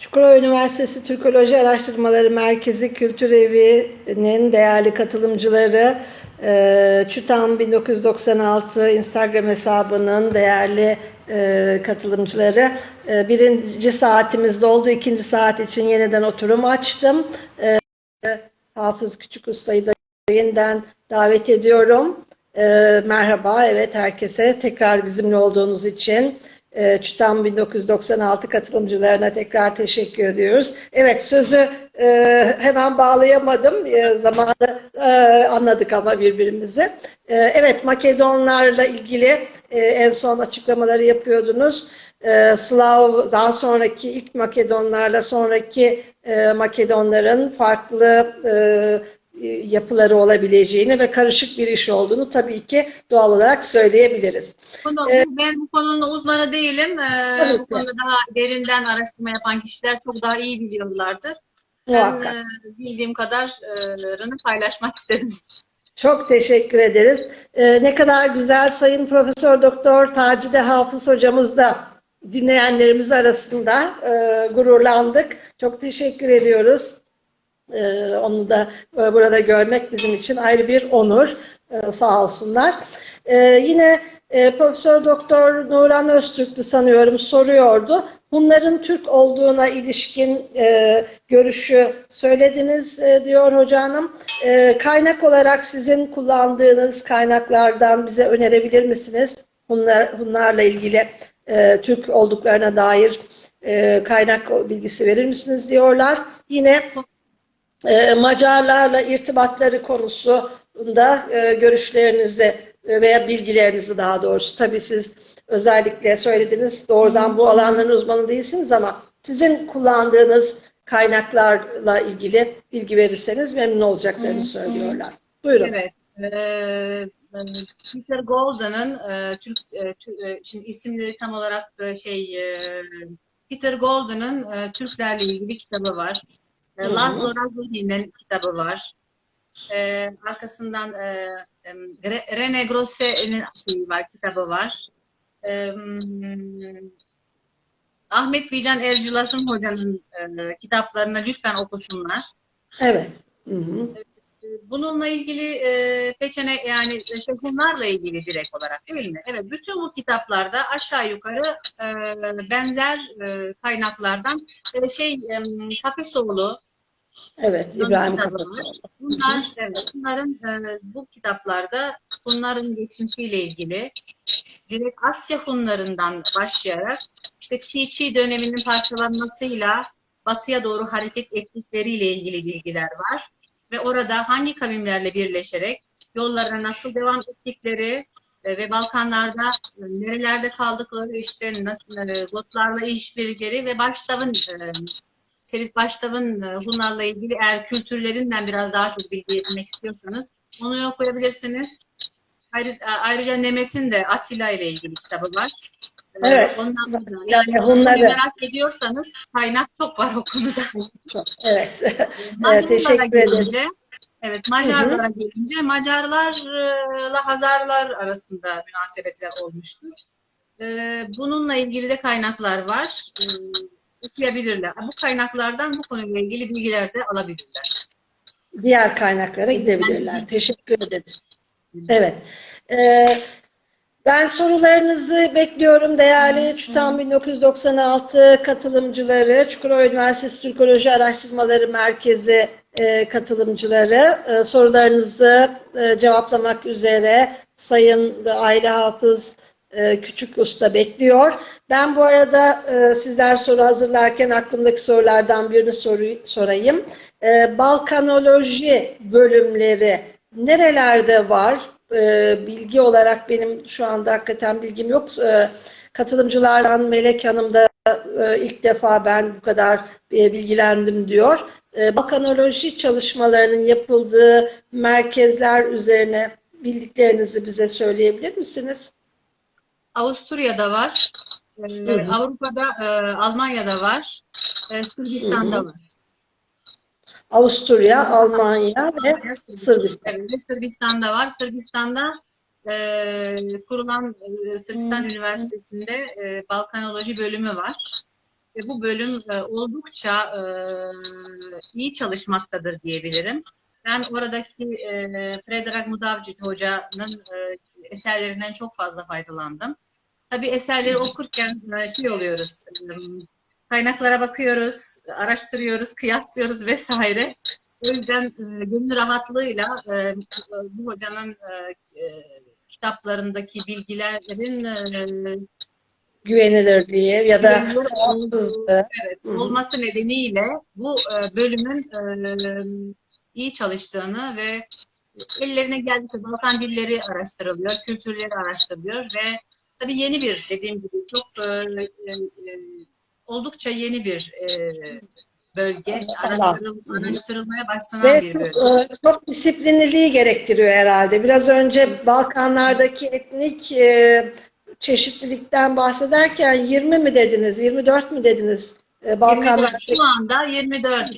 Çukurova Üniversitesi Türkoloji Araştırmaları Merkezi Kültür Evi'nin değerli katılımcıları, e, ÇÜTAM 1996 Instagram hesabının değerli e, katılımcıları, e, birinci saatimizde oldu, ikinci saat için yeniden oturum açtım. Hafız Küçük Usta'yı da yeniden davet ediyorum. Merhaba, evet herkese tekrar bizimle olduğunuz için. E, ÇÜTAM 1996 katılımcılarına tekrar teşekkür ediyoruz. Evet sözü e, hemen bağlayamadım. E, zamanı e, anladık ama birbirimizi. Evet Makedonlarla ilgili en son açıklamaları yapıyordunuz. Slav daha sonraki ilk Makedonlarla sonraki Makedonların farklı yapıları olabileceğini ve karışık bir iş olduğunu tabii ki doğal olarak söyleyebiliriz. Evet. Ben bu konunun uzmanı değilim. Ee, bu konuda daha derinden araştırma yapan kişiler çok daha iyi biliyorlardır. Ben Muhakkak. e, bildiğim kadarını paylaşmak istedim. Çok teşekkür ederiz. Ee, ne kadar güzel Sayın Profesör Doktor Tacide Hafız hocamız da dinleyenlerimiz arasında e, gururlandık. Çok teşekkür ediyoruz. Ee, onu da e, burada görmek bizim için ayrı bir onur. Ee, sağ olsunlar. Ee, yine e, Profesör Doktor Nuran Öztürk'tü sanıyorum soruyordu. Bunların Türk olduğuna ilişkin e, görüşü söylediniz e, diyor hoca hanım. E, kaynak olarak sizin kullandığınız kaynaklardan bize önerebilir misiniz? Bunlar, bunlarla ilgili e, Türk olduklarına dair e, kaynak bilgisi verir misiniz diyorlar. Yine e, Macarlarla irtibatları konusunda e, görüşlerinizi e, veya bilgilerinizi daha doğrusu tabii siz özellikle söylediniz doğrudan bu alanların uzmanı değilsiniz ama sizin kullandığınız kaynaklarla ilgili bilgi verirseniz memnun olacaklarını söylüyorlar. Buyurun. Evet. Ee, Peter Golden'ın e, Türk e, e, şimdi isimleri tam olarak şey e, Peter Golden'ın e, Türklerle ilgili kitabı var. E, hı. Laszlo Razoni'nin kitabı var. E, arkasından e, e, Re- Rene Grosset'in şeyi var, kitabı var. E, Ahmet Bican Ercülas'ın hocanın e, kitaplarını lütfen okusunlar. Evet. Hı hı. Bununla ilgili e, peçene yani şey bunlarla ilgili direkt olarak değil mi? Evet, bütün bu kitaplarda aşağı yukarı e, benzer e, kaynaklardan e, şey e, Kafesoğlu Evet. İbrahim. Bunlar evet, bunların e, bu kitaplarda Hunların geçmişiyle ilgili direkt Asya Hunlarından başlayarak işte Çiğ Çiğ döneminin parçalanmasıyla batıya doğru hareket ettikleriyle ilgili bilgiler var. Ve orada hangi kavimlerle birleşerek yollarına nasıl devam ettikleri e, ve Balkanlarda e, nerelerde kaldıkları işte nasıl, e, Gotlarla işbirlikleri ve Baştav'ın e, Şerif Baştav'ın e, bunlarla ilgili eğer kültürlerinden biraz daha çok bilgi edinmek istiyorsanız onu okuyabilirsiniz. Ayrıca, ayrıca Nemet'in de Atilla ile ilgili kitabı var. E, Evet. Ondan da Yani yani Hunları. merak ediyorsanız kaynak çok var o konuda. Evet. Macarlara teşekkür ederim. gelince, evet Macarlara gelince Macarlarla Hazarlar arasında münasebetler olmuştur. Bununla ilgili de kaynaklar var. Okuyabilirler. Bu kaynaklardan bu konuyla ilgili bilgiler de alabilirler. Diğer kaynaklara gidebilirler. Teşekkür ederim. Evet. Ee, ben sorularınızı bekliyorum değerli ÇÜTAM 1996 katılımcıları, Çukurova Üniversitesi Türkoloji Araştırmaları Merkezi e, katılımcıları. E, sorularınızı e, cevaplamak üzere Sayın Aile Hafız Küçük Usta bekliyor. Ben bu arada e, sizler soru hazırlarken aklımdaki sorulardan birini sorayım. E, Balkanoloji bölümleri nerelerde var? E, bilgi olarak benim şu anda hakikaten bilgim yok. E, katılımcılardan Melek Hanım da e, ilk defa ben bu kadar e, bilgilendim diyor. E, Balkanoloji çalışmalarının yapıldığı merkezler üzerine bildiklerinizi bize söyleyebilir misiniz? Avusturya'da var. Ee, hı. Avrupa'da, e, Almanya'da var. E, Sırbistan'da Hı hı. var. Avusturya, Almanya ve Sırbistan. Sırbistan. Evet, ve Sırbistan'da var. Sırbistan'da e, kurulan e, Sırbistan Üniversitesi'nde e, Balkanoloji bölümü var. ve bu bölüm e, oldukça e, iyi çalışmaktadır diyebilirim. Ben oradaki e, Predrag Mudavcic hocanın e, eserlerinden çok fazla faydalandım. Tabii eserleri okurken şey oluyoruz, kaynaklara bakıyoruz, araştırıyoruz, kıyaslıyoruz vesaire. O yüzden gönül rahatlığıyla bu hocanın e, kitaplarındaki bilgilerin Güvenilirliği ya da olduğu, evet, olması nedeniyle bu bölümün iyi çalıştığını ve ellerine geldikçe Balkan dilleri araştırılıyor, kültürleri araştırılıyor ve tabii yeni bir dediğim gibi çok e, e, e, oldukça yeni bir e, bölge araştırıl, araştırılmaya başlanan Ve bir çok, bölüm. e, çok disiplinliliği gerektiriyor herhalde. Biraz önce Balkanlardaki etnik e, çeşitlilikten bahsederken 20 mi dediniz, 24 mi dediniz? E, 24, Balkanlardaki şu anda 24.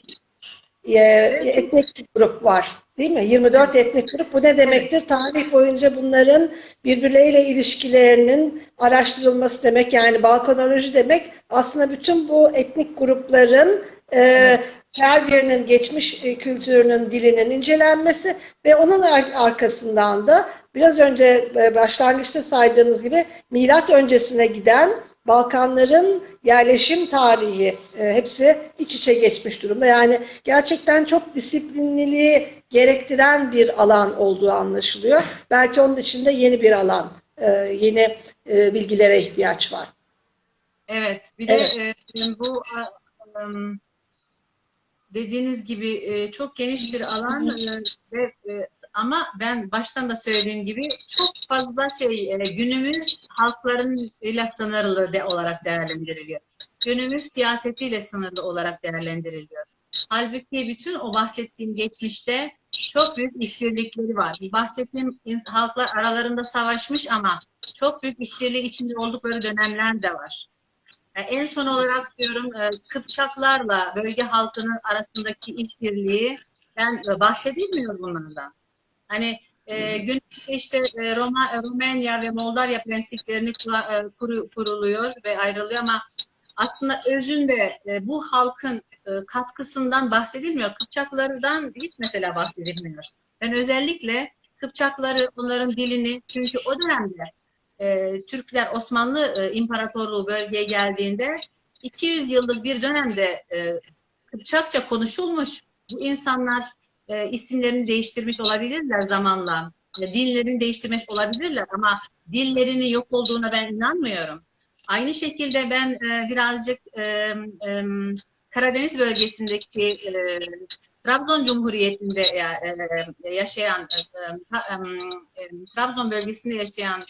e, etnik grup var. Değil mi? 24 etnik grup. Bu ne demektir? Tarih boyunca bunların birbirleriyle ilişkilerinin araştırılması demek. Yani balkanoloji demek aslında bütün bu etnik grupların e, her birinin geçmiş e, kültürünün, dilinin incelenmesi ve onun ar- arkasından da biraz önce e, başlangıçta saydığınız gibi milat öncesine giden Balkanların yerleşim tarihi e, hepsi iç içe geçmiş durumda. Yani gerçekten çok disiplinliliği gerektiren bir alan olduğu anlaşılıyor. Belki onun içinde yeni bir alan, e, yeni e, bilgilere ihtiyaç var. Evet, bir de e, bu em, dediğiniz gibi e, çok geniş bir alan e, ve e, ama ben baştan da söylediğim gibi çok fazla şey e, günümüz halklarıyla sınırlı de olarak değerlendiriliyor. Günümüz siyasetiyle sınırlı olarak değerlendiriliyor. Halbuki bütün o bahsettiğim geçmişte çok büyük işbirlikleri var. Bahsettiğim halklar aralarında savaşmış ama çok büyük işbirliği içinde oldukları dönemler de var. Yani en son olarak diyorum e, Kıpçaklarla bölge halkının arasındaki işbirliği ben e, bahsedilmiyor bunlardan. Hani e, günümüzde işte e, Roma, Romanya ve Moldavya kula- e, kuru- kuruluyor ve ayrılıyor ama aslında özünde e, bu halkın e, katkısından bahsedilmiyor. Kıpçaklardan hiç mesela bahsedilmiyor. Ben özellikle Kıpçakları, onların dilini çünkü o dönemde e, Türkler Osmanlı e, İmparatorluğu bölgeye geldiğinde 200 yıllık bir dönemde e, Kıpçakça konuşulmuş. Bu insanlar e, isimlerini değiştirmiş olabilirler zamanla. Dillerini değiştirmiş olabilirler ama dillerinin yok olduğuna ben inanmıyorum. Aynı şekilde ben e, birazcık e, Karadeniz bölgesindeki e, Trabzon Cumhuriyeti'nde ya- yaşayan, Trabzon bölgesinde yaşayan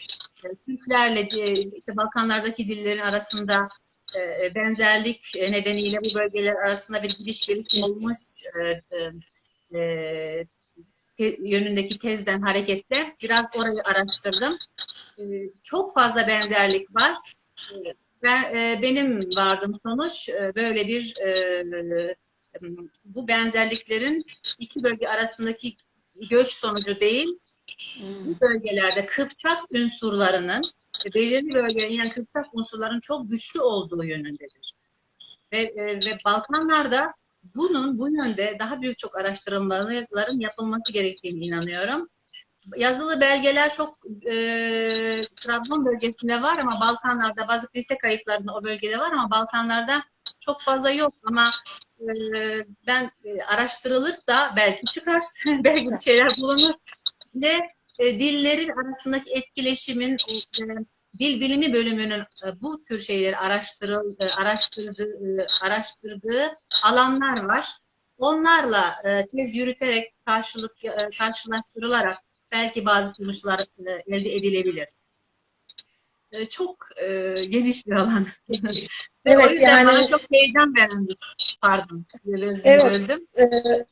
Türklerle e, işte Balkanlardaki dillerin arasında e, benzerlik nedeniyle bu bölgeler arasında bir gidiş geliş olmuş e, e, e, yönündeki tezden hareketle biraz orayı araştırdım. E, çok fazla benzerlik var. E, Ben, e, benim vardığım sonuç e, böyle bir e, e, bu benzerliklerin iki bölge arasındaki göç sonucu değil, bu bölgelerde Kıpçak unsurlarının e, belirli bölgelerde yani Kıpçak unsurların çok güçlü olduğu yönündedir. Ve, e, ve Balkanlarda bunun bu yönde daha büyük çok araştırmaların yapılması gerektiğini inanıyorum. Yazılı belgeler çok e, Trabzon bölgesinde var ama Balkanlarda bazı lise kayıtlarında o bölgede var ama Balkanlarda çok fazla yok ama e, ben e, araştırılırsa belki çıkar, belki şeyler bulunur ve e, dillerin arasındaki etkileşimin e, dil bilimi bölümünün e, bu tür şeyleri araştırıl, e, araştırdığı, e, araştırdığı alanlar var. Onlarla e, tez yürüterek karşılık e, karşılaştırılarak belki bazı sonuçlar e, elde edilebilir. E, çok e, geniş bir alan. Ve Evet, o yüzden yani- bana çok heyecan veren bir pardon. Evet. böldüm. Ee,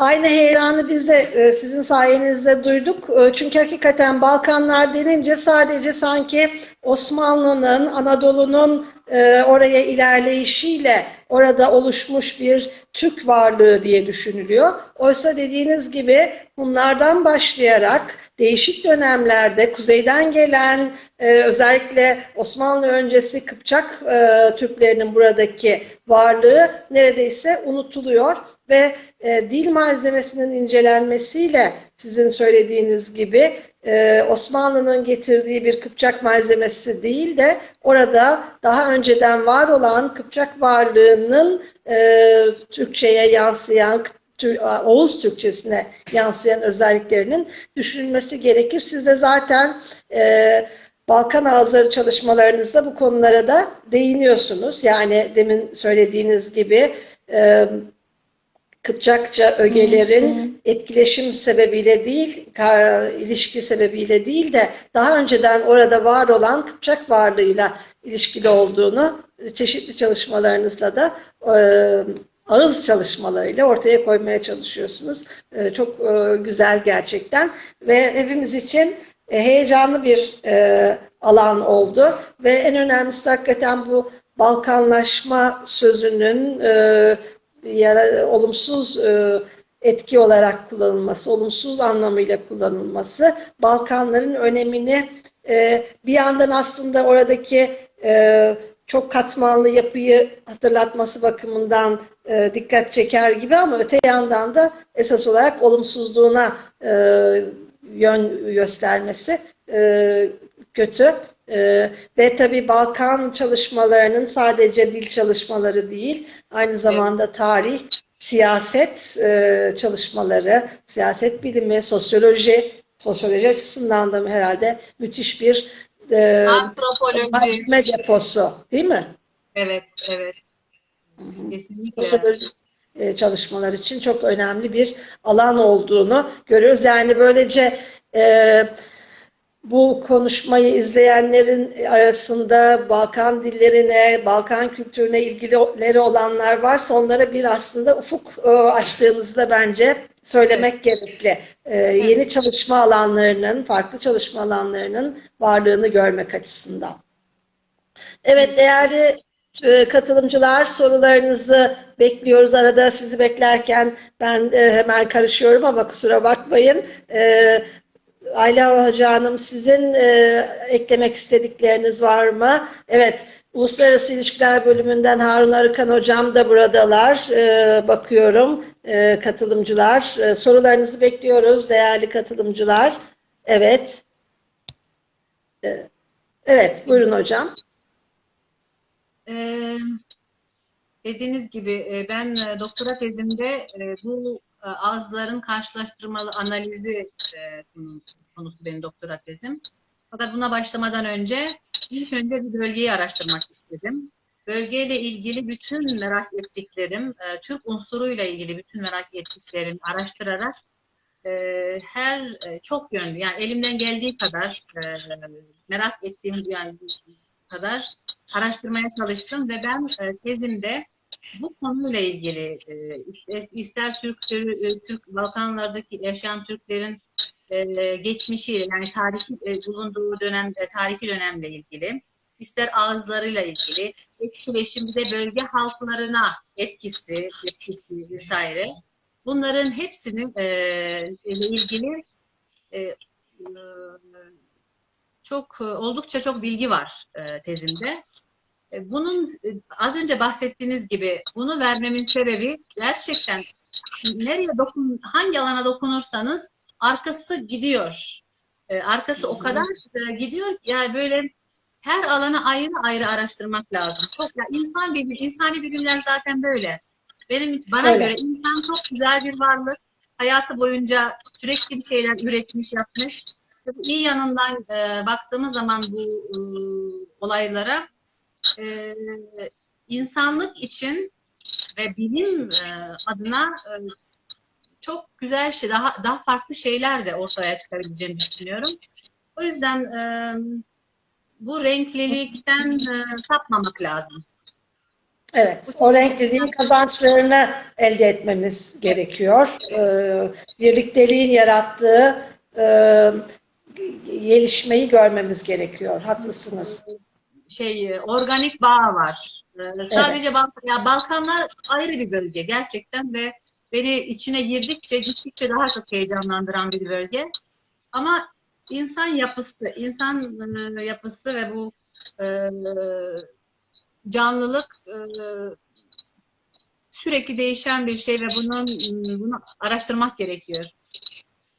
Aynı heyecanı biz de e, sizin sayenizde duyduk. E, Çünkü hakikaten Balkanlar denince sadece sanki Osmanlı'nın, Anadolu'nun e, oraya ilerleyişiyle orada oluşmuş bir Türk varlığı diye düşünülüyor. Oysa dediğiniz gibi bunlardan başlayarak değişik dönemlerde kuzeyden gelen özellikle Osmanlı öncesi Kıpçak Türklerinin buradaki varlığı neredeyse unutuluyor ve e, dil malzemesinin incelenmesiyle sizin söylediğiniz gibi e, Osmanlı'nın getirdiği bir Kıpçak malzemesi değil de orada daha önceden var olan Kıpçak varlığının e, Türkçe'ye yansıyan Oğuz Türkçesine yansıyan özelliklerinin düşünülmesi gerekir. Siz de zaten e, Balkan ağızları çalışmalarınızda bu konulara da değiniyorsunuz. Yani demin söylediğiniz gibi e, Kıpçakça ögelerin etkileşim sebebiyle değil, ilişki sebebiyle değil de daha önceden orada var olan Kıpçak varlığıyla ilişkili olduğunu çeşitli çalışmalarınızla da e, ağız çalışmalarıyla ortaya koymaya çalışıyorsunuz. E, çok e, güzel gerçekten ve hepimiz için e, heyecanlı bir e, alan oldu ve en önemlisi hakikaten bu Balkanlaşma sözünün e, yara, olumsuz e, etki olarak kullanılması, olumsuz anlamıyla kullanılması Balkanların önemini e, bir yandan aslında oradaki e, çok katmanlı yapıyı hatırlatması bakımından e, dikkat çeker gibi ama öte yandan da esas olarak olumsuzluğuna e, yön göstermesi e, kötü. E, ve tabii Balkan çalışmalarının sadece dil çalışmaları değil, aynı zamanda tarih, siyaset e, çalışmaları, siyaset bilimi, sosyoloji, sosyoloji açısından da herhalde müthiş bir e, Antropoloji. deposu değil mi? Evet, evet. Kesinlikle. Sosyoloji e, çalışmalar için çok önemli bir alan olduğunu görüyoruz. Yani böylece e, bu konuşmayı izleyenlerin arasında Balkan dillerine, Balkan kültürüne ilgileri olanlar varsa onlara bir aslında ufuk e, açtığınızı da bence söylemek gerekli. E, yeni çalışma alanlarının, farklı çalışma alanlarının varlığını görmek açısından. Evet değerli e, katılımcılar sorularınızı bekliyoruz. Arada sizi beklerken ben e, hemen karışıyorum ama kusura bakmayın. Ayla Hoca sizin e, eklemek istedikleriniz var mı? Evet, Uluslararası İlişkiler Bölümünden Harun Arıkan Hocam da buradalar. E, bakıyorum e, katılımcılar. E, sorularınızı bekliyoruz değerli katılımcılar. Evet. E, evet, buyurun hocam. Ee, dediğiniz gibi e, ben e, doktora tezimde e, bu ağızların karşılaştırmalı analizi e, konu- konusu benim doktora tezim. Fakat buna başlamadan önce ilk önce bir bölgeyi araştırmak istedim. Bölgeyle ilgili bütün merak ettiklerim, e, Türk unsuruyla ilgili bütün merak ettiklerimi araştırarak e, her e, çok yönlü yani elimden geldiği kadar e, merak ettiğim yani kadar araştırmaya çalıştım ve ben e, tezimde bu konuyla ilgili e, ister, Türk, e, Türk Balkanlardaki yaşayan Türklerin e, geçmişiyle yani tarihi e, bulunduğu dönem tarihi dönemle ilgili ister ağızlarıyla ilgili etkileşim de bölge halklarına etkisi, etkisi vesaire bunların hepsinin e, ile ilgili çok oldukça çok bilgi var e, tezimde. E, Bunun e, az önce bahsettiğiniz gibi bunu vermemin sebebi gerçekten nereye dokun, hangi alana dokunursanız arkası gidiyor. E, Arkası o kadar gidiyor ki yani böyle her alana ayrı ayrı araştırmak lazım. Çok ya insan bilimi, insani bilimler zaten böyle. Benim için- bana Öyle. göre insan çok güzel bir varlık. Hayatı boyunca sürekli bir şeyler üretmiş, yapmış. İyi yanından e, baktığımız zaman bu e, olaylara e, insanlık için ve bilim e, adına e, çok güzel şey, daha daha farklı şeyler de ortaya çıkabileceğini düşünüyorum. O yüzden e, bu renklilikten e, sapmamak lazım. Evet, o renkliliğin kazançlarını elde etmemiz gerekiyor. Ee, birlikteliğin yarattığı e, gelişmeyi görmemiz gerekiyor. Haklısınız. Şey e, organik bağ var. Ee, Sadece Balkan, ya Balkanlar ayrı bir bölge gerçekten ve beni içine girdikçe gittikçe daha çok heyecanlandıran bir bölge. Ama insan yapısı, insan e, yapısı ve bu e, canlılık e, sürekli değişen bir şey ve bunun bunu araştırmak gerekiyor.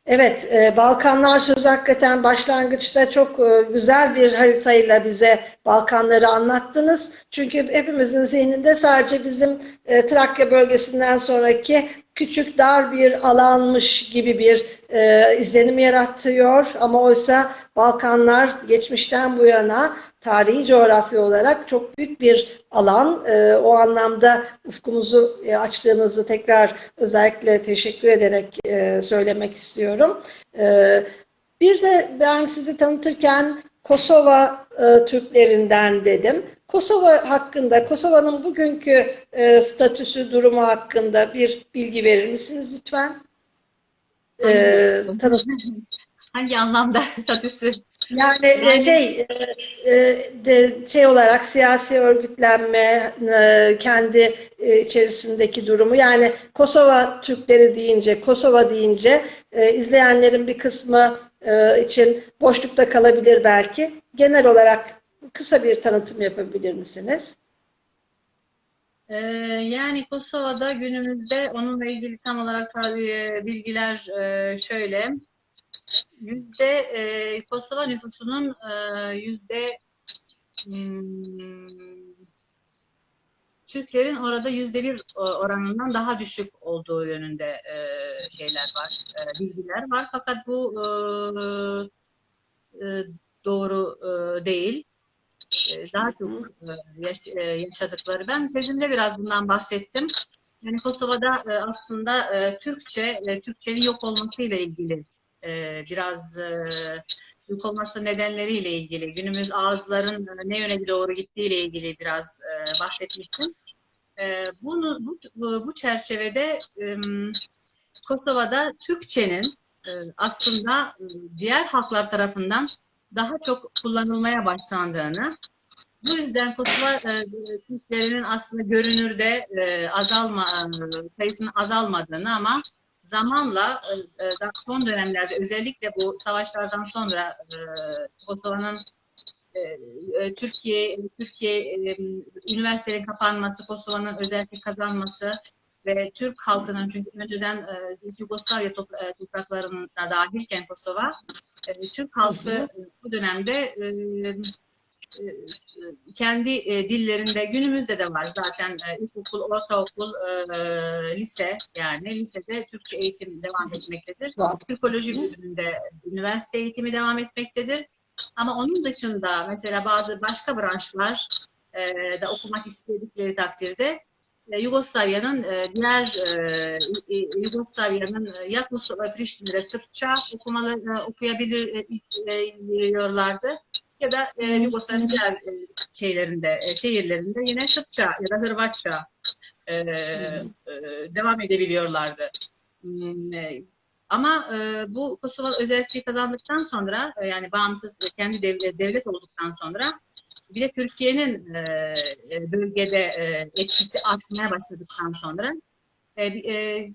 Evet, e, Balkanlar sözü hakikaten başlangıçta çok e, güzel bir haritayla bize Balkanları anlattınız. Çünkü hepimizin zihninde sadece bizim e, Trakya bölgesinden sonraki küçük dar bir alanmış gibi bir e, izlenim yaratıyor. Ama oysa Balkanlar geçmişten bu yana tarihi coğrafya olarak çok büyük bir alan. E, o anlamda ufkumuzu e, açtığınızı tekrar özellikle teşekkür ederek e, söylemek istiyorum. E, bir de ben sizi tanıtırken Kosova e, Türklerinden dedim. Kosova hakkında, Kosova'nın bugünkü e, statüsü, durumu hakkında bir bilgi verir misiniz lütfen? E, tanı- Hangi anlamda statüsü? yani, Yani- şey, e, e, de, şey olarak siyasi örgütlenme, e, kendi e, içerisindeki durumu. Yani Kosova Türkleri deyince, Kosova deyince e, izleyenlerin bir kısmı e, için boşlukta kalabilir belki. Genel olarak kısa bir tanıtım yapabilir misiniz? Ee, yani Kosova'da günümüzde onunla ilgili tam olarak tabii bilgiler e, şöyle. Yüzde e, Kosova nüfusunun e, yüzde hmm, Türklerin orada yüzde bir oranından daha düşük olduğu yönünde e, şeyler var, e, bilgiler var. Fakat bu e, e, doğru e, değil. E, daha çok e, yaş- e, yaşadıkları. Ben tezimde biraz bundan bahsettim. Yani Kosova'da e, aslında e, Türkçe, e, Türkçenin yok olmasıyla ilgili e, biraz e, yok olması nedenleriyle ilgili, günümüz ağızların e, ne yöne doğru gittiğiyle ilgili biraz e, bahsetmiştim. E, bunu bu, bu, çerçevede e, Kosova'da Türkçenin e, aslında e, diğer halklar tarafından daha çok kullanılmaya başlandığını, bu yüzden Kosova e, Türklerinin aslında görünürde e, azalma e, sayısının azalmadığını ama zamanla e, e, son dönemlerde özellikle bu savaşlardan sonra e, Kosova'nın Türkiye Türkiye üniversitelerin kapanması, Kosova'nın özellik kazanması ve Türk halkının çünkü önceden Yugoslavya top- topraklarına dahilken Kosova Türk halkı bu dönemde kendi e, dillerinde günümüzde de var zaten e, ilkokul, ortaokul, e, lise yani lisede Türkçe eğitim devam etmektedir. Var. Türkoloji bölümünde üniversite eğitimi devam etmektedir. Ama onun dışında mesela bazı başka branşlar e, da okumak istedikleri takdirde e, Yugoslavya'nın e, diğer e, e, Yugoslavya'nın e, ya Kosova, Priştine'de Sırpça okumalı, e, ya da e, Yugoslavya'nın diğer e, şeylerinde, e, şehirlerinde yine Sırpça ya da Hırvatça e, e, devam edebiliyorlardı. Hmm, Ama e, bu Kosova özelliği kazandıktan sonra e, yani bağımsız kendi devlet, devlet olduktan sonra bir de Türkiye'nin e, bölgede e, etkisi artmaya başladıktan sonra e, e,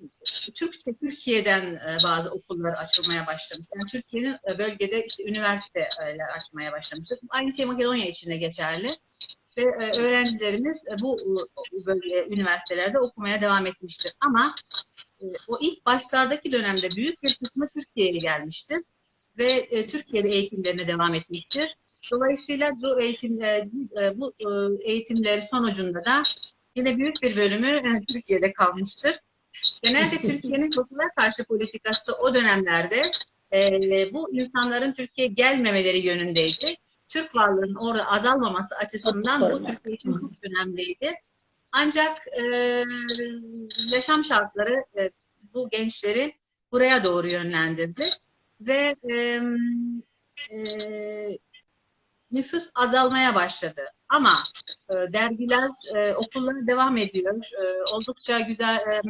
Türkçe Türkiye'den e, bazı okullar açılmaya başlamış. Yani Türkiye'nin e, bölgede işte üniversiteler açmaya başlamıştır. Aynı şey Makedonya için de geçerli. Ve e, öğrencilerimiz bu e, bölge üniversitelerde okumaya devam etmiştir. Ama o ilk başlardaki dönemde büyük bir kısmı Türkiye'ye gelmiştir ve Türkiye'de eğitimlerine devam etmiştir. Dolayısıyla bu eğitim e, bu eğitimleri sonucunda da yine büyük bir bölümü Türkiye'de kalmıştır. Genelde Türkiye'nin Kosova'ya karşı politikası o dönemlerde e, bu insanların Türkiye'ye gelmemeleri yönündeydi. Türk varlığının orada azalmaması açısından bu. Türkiye için çok önemliydi. Ancak e, yaşam şartları e, bu gençleri buraya doğru yönlendirdi ve e, e, nüfus azalmaya başladı. Ama e, dergiler, e, okullara devam ediyor. E, oldukça güzel. E,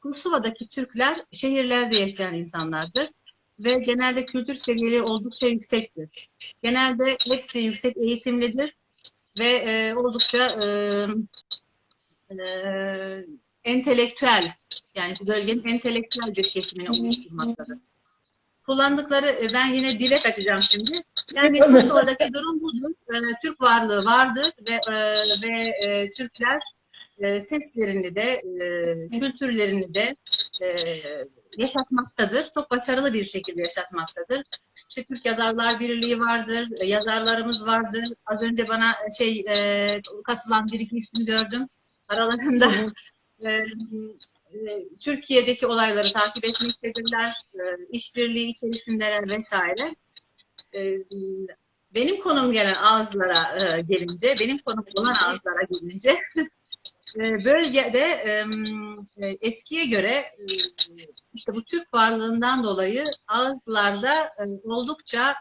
Kosova'daki Türkler şehirlerde yaşayan insanlardır. ve genelde kültür seviyeleri oldukça yüksektir. Genelde hepsi yüksek eğitimlidir ve e, oldukça e, e, entelektüel yani bölgenin entelektüel bir kesimini oluşturmaktadır. Kullandıkları, e, ben yine dile kaçacağım şimdi. Yani Kosova'daki durum budur. E, Türk varlığı vardır ve e, ve e, Türkler e, seslerini de, e, kültürlerini de e, yaşatmaktadır. Çok başarılı bir şekilde yaşatmaktadır. İşte Türk Yazarlar Birliği vardır, e, yazarlarımız vardır. Az önce bana şey e, katılan bir iki isim gördüm. Aralarında e, e, Türkiye'deki olayları takip etmektedirler, e, işbirliği içerisindeler vesaire. E, benim konum gelen ağızlara e, gelince, benim konum olan ağızlara gelince e, bölgede e, eskiye göre e, işte bu Türk varlığından dolayı ağızlarda e, oldukça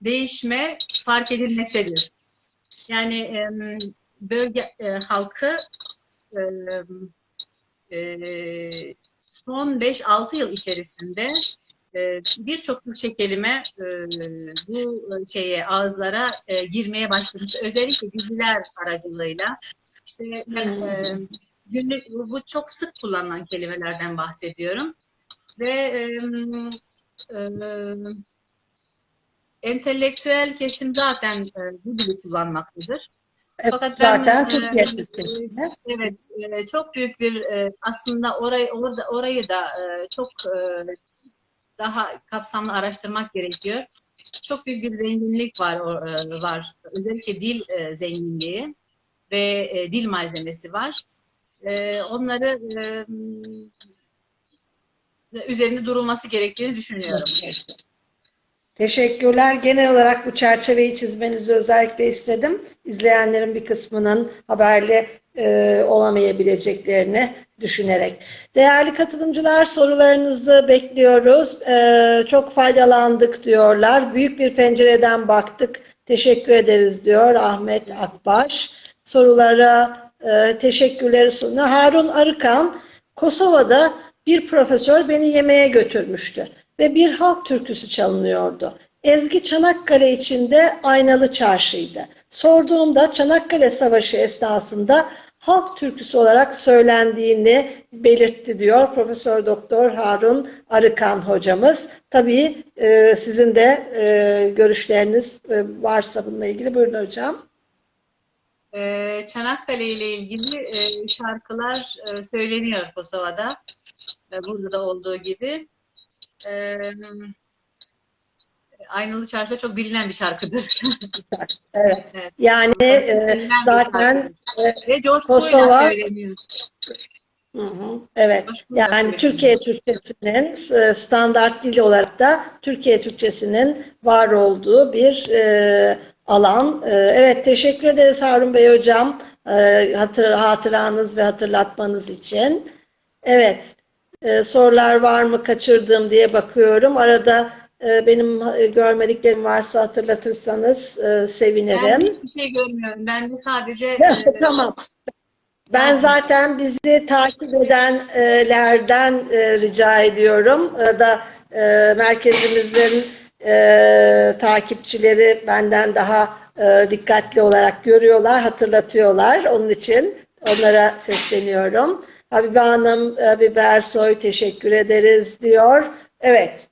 değişme fark edilmektedir. Yani bölge halkı son 5-6 yıl içerisinde birçok Türkçe kelime bu şeye ağızlara girmeye başlamış. Özellikle diziler aracılığıyla. İşte e, günlük bu çok sık kullanılan kelimelerden bahsediyorum. Ve e, e, entelektüel kesim zaten e, bu dili kullanmaktadır. Fakat ben, Zaten e, Türkiye e, Türkçesi'nde. Evet, e, çok büyük bir e, aslında orayı orada orayı da e, çok e, daha kapsamlı araştırmak gerekiyor. Çok büyük bir zenginlik var o- e, var. Özellikle dil e, zenginliği ve e, dil malzemesi var. E, Onları e, üzerinde durulması gerektiğini düşünüyorum. Teşekkürler. Genel olarak bu çerçeveyi çizmenizi özellikle istedim. İzleyenlerin bir kısmının haberli e, olamayabileceklerini düşünerek. Değerli katılımcılar sorularınızı bekliyoruz. E, çok faydalandık diyorlar. Büyük bir pencereden baktık. Teşekkür ederiz diyor Ahmet Akbaş. Sorulara e, teşekkürleri sunuyor. Harun Arıkan, Kosova'da bir profesör beni yemeğe götürmüştü ve bir halk türküsü çalınıyordu. Ezgi Çanakkale içinde aynalı çarşıydı. Sorduğumda Çanakkale Savaşı esnasında halk türküsü olarak söylendiğini belirtti diyor Profesör Doktor Harun Arıkan hocamız. Tabii e, sizin de e, görüşleriniz e, varsa bununla ilgili buyurun hocam. E, Çanakkale ile ilgili e, şarkılar e, söyleniyor Kosova'da. E, Burada da olduğu gibi. E, Aynalı Çarşı çok bilinen bir şarkıdır. Evet. Evet. Yani e, zaten şarkıdır. Ve coşkuyla Kosova- söyleniyor. Hı hı, Evet. Coşkuyla Yani. Türkiye Türkçesinin e, standart dil olarak da Türkiye Türkçesinin var olduğu bir e, alan. E, evet teşekkür ederiz Harun Bey hocam e, hatır, hatıranız ve hatırlatmanız için. Evet e, sorular var mı kaçırdığım diye bakıyorum. Arada e, benim görmediklerim varsa hatırlatırsanız e, Ben sevinirim. hiçbir şey görmüyorum. Ben de sadece e, Tamam. Ben zaten bizi takip edenlerden e, rica ediyorum. E, da e, merkezimizin takipçileri benden daha dikkatli olarak görüyorlar, hatırlatıyorlar. Onun için onlara sesleniyorum. Habibe Hanım, Habibe Ersoy teşekkür ederiz diyor. Evet.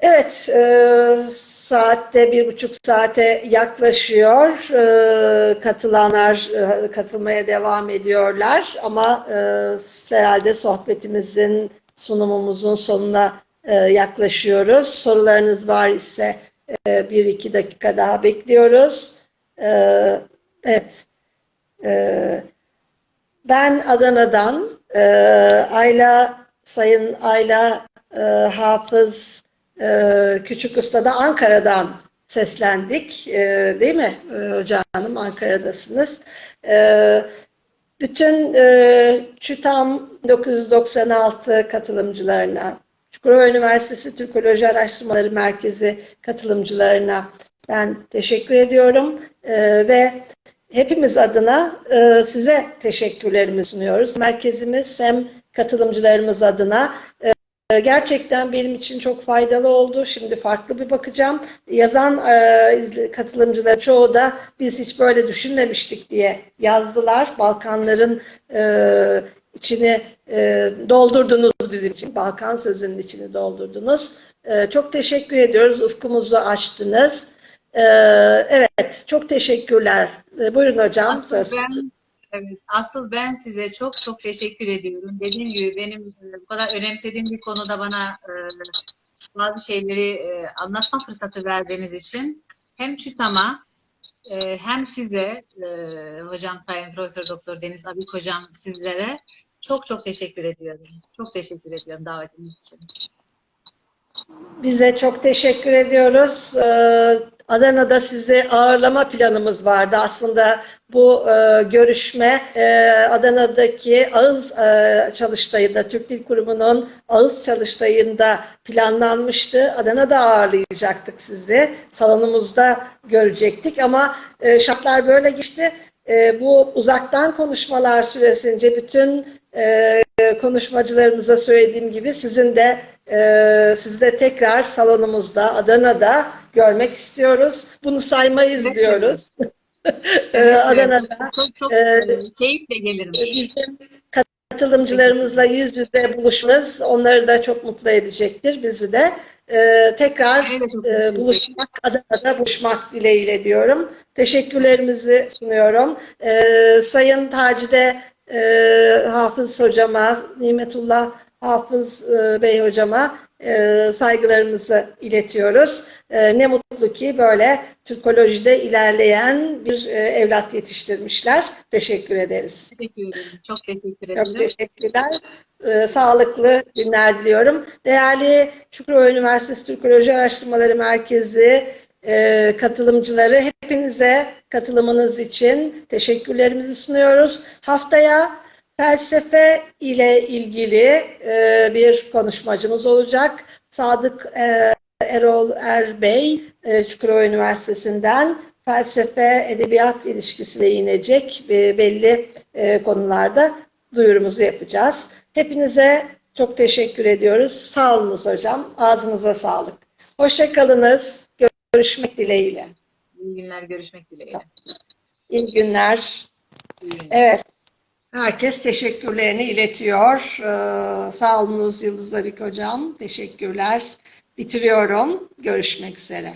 Evet, e, saatte bir buçuk saate yaklaşıyor. E, katılanlar e, katılmaya devam ediyorlar ama e, herhalde sohbetimizin, sunumumuzun sonuna e, yaklaşıyoruz. Sorularınız var ise e, bir iki dakika daha bekliyoruz. E, evet. E, ben Adana'dan e, Ayla, Sayın Ayla e, Hafız ee, Küçük Usta da Ankara'dan seslendik. Ee, değil mi ee, Hoca Hanım? Ankara'dasınız. Ee, bütün e, ÇÜTAM 1996 katılımcılarına, Çukurova Üniversitesi Türkoloji Araştırmaları Merkezi katılımcılarına ben teşekkür ediyorum. Ve hepimiz adına e, size teşekkürlerimi sunuyoruz. Merkezimiz hem katılımcılarımız adına gerçekten benim için çok faydalı oldu. Şimdi farklı bir bakacağım. Yazan e, katılımcılar çoğu da biz hiç böyle düşünmemiştik diye yazdılar. Balkanların e, içini e, doldurdunuz bizim için. Balkan sözünün içini doldurdunuz. Çok teşekkür ediyoruz. Ufkumuzu açtınız. Evet, çok teşekkürler. Buyurun hocam. Asıl söz. ben evet, asıl ben size çok çok teşekkür ediyorum. Dediğim gibi benim e, bu kadar önemsediğim bir konuda bana e, bazı şeyleri e, anlatma fırsatı verdiğiniz için hem ÇÜTAM'a hem size hocam Sayın Profesör Doktor Deniz Abik hocam sizlere çok çok teşekkür ediyorum. Çok teşekkür ediyorum davetiniz için. Bize çok teşekkür ediyoruz. Adana'da sizi ağırlama planımız vardı. Aslında bu e, görüşme e, Adana'daki ağız e, çalıştayında, Türk Dil Kurumu'nun ağız çalıştayında planlanmıştı. Adana'da ağırlayacaktık sizi. Salonumuzda görecektik ama e, şartlar böyle geçti. E, bu uzaktan konuşmalar süresince bütün e, konuşmacılarımıza söylediğim gibi sizin de e, sizi de tekrar salonumuzda Adana'da görmek istiyoruz. Bunu saymayız Evet, diyoruz. E, Evet, Adana'da çok çok e, e, keyifle gelirim. bizim katılımcılarımızla yüz yüze buluşmamız onları da çok mutlu edecektir bizi de. E, tekrar çok e, buluşmak, Adana'da buluşmak dileğiyle diyorum. Teşekkürlerimizi sunuyorum. E, Sayın Tacide e, Hafız Hocama, Nimetullah Hafız e, Bey Hocama e, saygılarımızı iletiyoruz. E, ne mutlu ki böyle Türkolojide ilerleyen bir e, evlat yetiştirmişler. Teşekkür ederiz. Teşekkür ederim. Çok teşekkür Çok ederim. teşekkürler. Ee, sağlıklı günler diliyorum. Değerli Çukurova Üniversitesi Türkoloji Araştırmaları Merkezi e, katılımcıları hepinize katılımınız için teşekkürlerimizi sunuyoruz. Haftaya felsefe ile ilgili e, bir konuşmacımız olacak. Sadık e, Erol Erbey e, Çukurova Üniversitesi'nden felsefe edebiyat ilişkisine inecek e, belli e, konularda duyurumuzu yapacağız. Hepinize çok teşekkür ediyoruz. Sağ olunuz hocam. Ağzınıza sağlık. Hoşçakalınız. Görüşmek dileğiyle. İyi günler. Görüşmek dileğiyle. İyi günler. İyi günler. Evet. Herkes teşekkürlerini iletiyor. Ee, sağ olunuz Yıldız Abik hocam. Teşekkürler. Bitiriyorum. Görüşmek üzere.